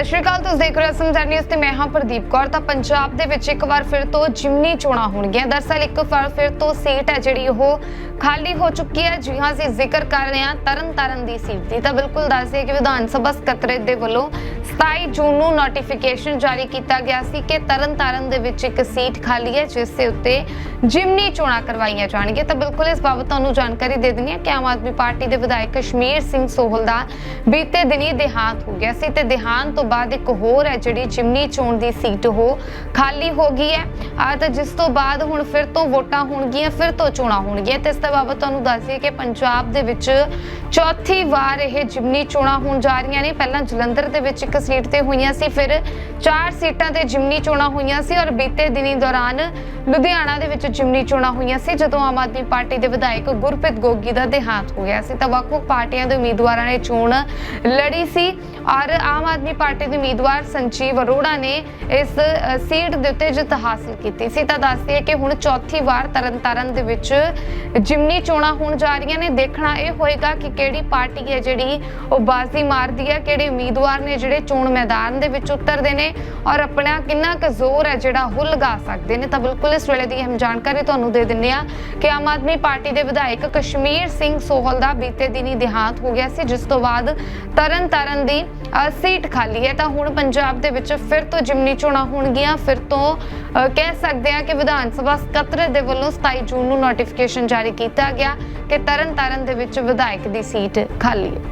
ਸਤਿ ਸ਼੍ਰੀ ਅਕਾਲ, ਤੁਸੀਂ ਦੇਖ ਰਹੇ ਹੋ ਸਮਝਾ ਨਿਊਜ਼ ਤੇ ਮੈਂ ਹਾਂ ਪ੍ਰਦੀਪ ਕੌਰ। ਤਾਂ ਪੰਜਾਬ ਦੇ ਵਿੱਚ ਇੱਕ ਵਾਰ ਫਿਰ ਤੋਂ ਜਿਮਨੀ ਚੋਣਾਂ ਹੋਣਗੀਆਂ। ਦਰਸਲ ਇੱਕ ਵਾਰ ਫਿਰ ਤੋਂ ਸੀਟ ਹੈ ਜਿਹੜੀ ਉਹ ਖਾਲੀ ਹੋ ਚੁੱਕੀ ਹੈ। ਜੀ ਹਾਂ, ਅਸੀਂ ਜ਼ਿਕਰ ਕਰ ਰਹੇ ਹਾਂ ਤਰਨ ਦੀ ਸੀਟ ਦੀ। ਤਾਂ ਬਿਲਕੁਲ ਦੱਸ ਦਈਏ ਕਿ ਵਿਧਾਨ ਸਭਾ ਸਕੱਤਰੇਤ ਦੇ ਵੱਲੋਂ 27 ਜੂਨ ਨੂੰ ਨੋਟੀਫਿਕੇਸ਼ਨ ਜਾਰੀ ਕੀਤਾ ਗਿਆ ਸੀ ਕਿ ਤਰਨ ਦੇ ਵਿੱਚ ਇੱਕ ਸੀਟ ਖਾਲੀ ਹੈ, ਜਿਸ ਦੇ ਉੱਤੇ ਜਿਮਨੀ ਚੋਣਾਂ ਕਰਵਾਈਆਂ ਜਾਣਗੀਆਂ। ਤਾਂ ਬਿਲਕੁਲ ਇਸ ਬਾਬਤ ਤੁਹਾਨੂੰ ਜਾਣਕਾਰੀ ਦੇ ਦਿੰਦੀ ਹਾਂ ਕਿ ਆਮ ਆਦਮੀ ਪਾਰਟੀ ਦੇ ਵਿਧਾਇਕ ਕਸ਼ਮੀਰ ਸਿੰਘ ਸੋਹਲ ਦਾ ਬੀਤੇ ਦਿਨੀ ਦੇਹਾਂਤ ਹੋ ਗਿਆ ਸੀ। ਤੇ ਦੇਹਾਂਤ ਤੋਂ ਬਾਅਦ ਇੱਕ ਹੋਰ ਹੈ ਜਿਹੜੀ ਜਿਮਨੀ ਚੋਣ ਦੀ ਸੀਟ ਉਹ ਖਾਲੀ ਹੋ ਗਈ ਹੈ। ਆ ਤਾਂ ਜਿਸ ਤੋਂ ਬਾਅਦ ਹੁਣ ਫਿਰ ਤੋਂ ਵੋਟਾਂ ਹੋਣਗੀਆਂ, ਫਿਰ ਤੋਂ ਚੋਣਾਂ ਹੋਣਗੀਆਂ। ਤੇ ਇਸ ਦੇ ਬਾਬਤ ਤੁਹਾਨੂੰ ਦੱਸ ਦਈਏ ਕਿ ਪੰਜਾਬ ਦੇ ਵਿੱਚ ਚੌਥੀ ਵਾਰ ਇਹ ਜਿਮਨੀ ਚੋਣਾਂ ਹੋਣ ਜਾ ਰਹੀਆਂ ਨੇ। ਪਹਿਲਾਂ ਜਲੰਧਰ ਦੇ ਵਿੱਚ ਇੱਕ ਸੀਟ ਤੇ ਹੋਈਆਂ ਸੀ, ਫਿਰ ਚਾਰ ਸੀਟਾਂ ਤੇ ਜਿਮਨੀ ਚੋਣਾਂ ਹੋਈਆਂ ਸੀ ਔਰ ਬੀਤੇ ਦਿਨੀ ਦੌਰਾਨ ਲੁਧਿਆਣਾ ਦੇ ਵਿੱਚ ਜਿਮਨੀ ਚੋਣਾਂ ਹੋਈਆਂ ਸੀ, ਜਦੋਂ ਆਮ ਆਦਮੀ ਪਾਰਟੀ ਦੇ ਵਿਧਾਇਕ ਗੁਰਪ੍ਰੀਤ ਗੋਗੀ ਦਾ ਦੇਹਾਂਤ ਹੋ ਗਿਆ ਸੀ। ਤਾਂ ਵੱਖ-ਵੱਖ ਪਾਰਟੀਆਂ ਦੇ ਉਮੀਦਵਾਰਾਂ ਨੇ ਚੋਣ ਲੜੀ ਸੀ। ਔਰ ਆਮ ਆਦਮੀ ਪਾਰਟੀ ਦੇ ਉਮੀਦਵਾਰ ਸੰਜੀਵ ਅਰੋੜਾ ਨੇ ਇਸ ਸੀਟ ਦੇ ਉੱਤੇ ਜਿੱਤ ਹਾਸਲ ਕੀਤੀ ਸੀ। ਤਾਂ ਦੱਸਦੀ ਹੈ ਕਿ ਹੁਣ ਚੌਥੀ ਵਾਰ ਤਰਨਤਾਰਨ ਦੇ ਵਿੱਚ ਜਿਮਨੀ ਚੋਣਾਂ ਹੋਣ ਜਾ ਰਹੀਆਂ ਨੇ। ਦੇਖਣਾ ਇਹ ਹੋਏਗਾ ਕਿ ਕਿਹੜੀ ਪਾਰਟੀ ਹੈ ਜਿਹੜੀ ਉਹ ਬਾਜ਼ੀ ਮਾਰਦੀ ਹੈ, ਕਿਹੜੇ ਉਮੀਦਵਾਰ ਨੇ ਜਿਹੜੇ ਚੋਣ ਮੈਦਾਨ ਦੇ ਵਿੱਚ ਉਤਰਦੇ ਨੇ ਔਰ ਆਪਣਾ ਕਿੰਨਾ ਕੁ ਜ਼ੋਰ ਹੈ ਜਿਹੜਾ ਉਹ ਲਗਾ ਸਕਦੇ ਨੇ। ਤਾਂ ਬਿਲਕੁਲ ਇਸ ਵੇਲੇ ਦੀ ਅਹਿਮ ਜਾਣਕਾਰੀ ਤੁਹਾਨੂੰ ਦੇ ਦਿੰਦੇ ਆ ਕਿ ਆਮ ਆਦਮੀ ਪਾਰਟੀ ਦੇ ਵਿਧਾਇਕ ਕਸ਼ਮੀਰ ਸਿੰਘ ਸੋਹਲ ਦਾ ਬੀਤੇ ਦਿਨੀ ਦੇਹਾਂਤ ਹੋ ਗਿਆ ਸੀ, ਜਿਸ ਤੋਂ ਬਾਅਦ ਤਰਨ ਤਾਰਨ ਦੀ ਸੀਟ ਖਾਲੀ ਹੈ ਤਾਂ ਹੁਣ ਪੰਜਾਬ ਦੇ ਵਿੱਚ ਫਿਰ ਤੋਂ ਜਿਮਨੀ ਚੋਣਾਂ ਹੋਣਗੀਆਂ ਫਿਰ ਤੋਂ ਅ, ਕਹਿ ਸਕਦੇ ਆ ਕਿ ਵਿਧਾਨ ਸਭਾ ਸਕੱਤਰ ਦੇ ਵੱਲੋਂ 27 ਜੂਨ ਨੂੰ ਨੋਟੀਫਿਕੇਸ਼ਨ ਜਾਰੀ ਕੀਤਾ ਗਿਆ ਕਿ ਤਰਨ ਤਾਰਨ ਦੇ ਵਿੱਚ ਵਿਧਾਇਕ ਦੀ ਸੀਟ ਖਾਲੀ ਹੈ।